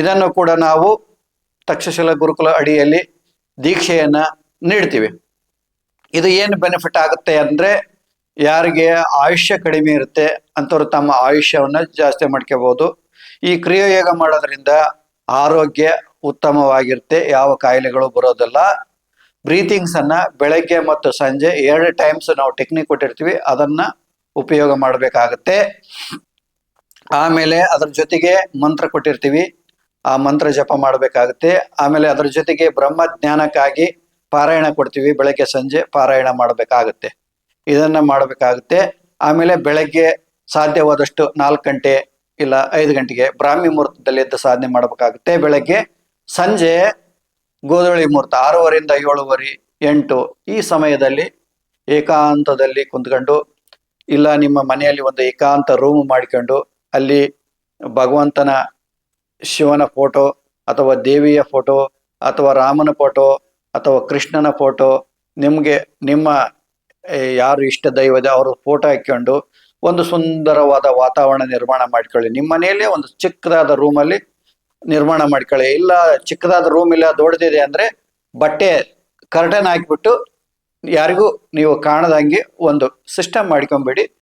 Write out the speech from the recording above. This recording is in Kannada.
ಇದನ್ನು ಕೂಡ ನಾವು ತಕ್ಷಶಿಲ ಗುರುಕುಲ ಅಡಿಯಲ್ಲಿ ದೀಕ್ಷೆಯನ್ನ ನೀಡ್ತೀವಿ. ಇದು ಏನು ಬೆನಿಫಿಟ್ ಆಗುತ್ತೆ ಅಂದ್ರೆ ಯಾರಿಗೆ ಆಯುಷ್ಯ ಕಡಿಮೆ ಇರುತ್ತೆ ಅಂಥವ್ರು ತಮ್ಮ ಆಯುಷ್ಯವನ್ನ ಜಾಸ್ತಿ ಮಾಡ್ಕೋಬಹುದು ಈ ಕ್ರಿಯಾಯೋಗ ಮಾಡೋದ್ರಿಂದ ಆರೋಗ್ಯ ಉತ್ತಮವಾಗಿರುತ್ತೆ, ಯಾವ ಕಾಯಿಲೆಗಳು ಬರೋದಿಲ್ಲ. ಬ್ರೀತಿಂಗ್ಸ್ ಅನ್ನ ಬೆಳಗ್ಗೆ ಮತ್ತು ಸಂಜೆ ಎರಡು ಟೈಮ್ಸ್ ನಾವು ಟೆಕ್ನಿಕ್ ಕೊಟ್ಟಿರ್ತೀವಿ, ಅದನ್ನ ಉಪಯೋಗ ಮಾಡಬೇಕಾಗತ್ತೆ. ಆಮೇಲೆ ಅದರ ಜೊತೆಗೆ ಮಂತ್ರ ಕೊಟ್ಟಿರ್ತೀವಿ. ಆ ಮಂತ್ರ ಜಪ ಮಾಡಬೇಕಾಗುತ್ತೆ. ಆಮೇಲೆ ಅದ್ರ ಜೊತೆಗೆ ಬ್ರಹ್ಮ ಜ್ಞಾನಕ್ಕಾಗಿ ಪಾರಾಯಣ ಕೊಡ್ತೀವಿ. ಬೆಳಗ್ಗೆ ಸಂಜೆ ಪಾರಾಯಣ ಮಾಡಬೇಕಾಗುತ್ತೆ. ಇದನ್ನ ಮಾಡಬೇಕಾಗುತ್ತೆ. ಆಮೇಲೆ ಬೆಳಗ್ಗೆ ಸಾಧ್ಯವಾದಷ್ಟು ನಾಲ್ಕು ಗಂಟೆ ಇಲ್ಲ ಐದು ಗಂಟೆಗೆ ಬ್ರಾಹ್ಮಿ ಮುಹೂರ್ತದಲ್ಲಿ ಎದ್ದು ಸಾಧನೆ ಮಾಡಬೇಕಾಗುತ್ತೆ. ಬೆಳಗ್ಗೆ ಸಂಜೆ ಗೋಧುಳಿ ಮುಹೂರ್ತ ಆರೂವರೆಯಿಂದ ಏಳುವರೆ, ಎಂಟು ಈ ಸಮಯದಲ್ಲಿ ಏಕಾಂತದಲ್ಲಿ ಕುಂತ್ಕೊಂಡು ಇಲ್ಲ ನಿಮ್ಮ ಮನೆಯಲ್ಲಿ ಒಂದು ಏಕಾಂತ ರೂಮ್ ಮಾಡಿಕೊಂಡು ಅಲ್ಲಿ ಭಗವಂತನ ಶಿವನ ಫೋಟೋ ಅಥವಾ ದೇವಿಯ ಫೋಟೋ ಅಥವಾ ರಾಮನ ಫೋಟೋ ಅಥವಾ ಕೃಷ್ಣನ ಫೋಟೋ ನಿಮಗೆ ನಿಮ್ಮ ಯಾರು ಇಷ್ಟ ದೈವದ ಅವರ ಫೋಟೋ ಹಾಕ್ಕೊಂಡು ಒಂದು ಸುಂದರವಾದ ವಾತಾವರಣ ನಿರ್ಮಾಣ ಮಾಡ್ಕೊಳ್ಳಿ. ನಿಮ್ಮ ಮನೆಯಲ್ಲೇ ಒಂದು ಚಿಕ್ಕದಾದ ರೂಮಲ್ಲಿ ನಿರ್ಮಾಣ ಮಾಡ್ಕೊಳ್ಳಿ. ಇಲ್ಲ, ಚಿಕ್ಕದಾದ ರೂಮ್ ಇಲ್ಲ ದೊಡ್ಡದಿದೆ ಅಂದ್ರೆ ಬಟ್ಟೆ ಕರ್ಟನ್ ಹಾಕಿಬಿಟ್ಟು ಯಾರಿಗೂ ನೀವು ಕಾಣದಂಗೆ ಒಂದು ಸಿಸ್ಟಮ್ ಮಾಡ್ಕೊಂಬಿಡಿ.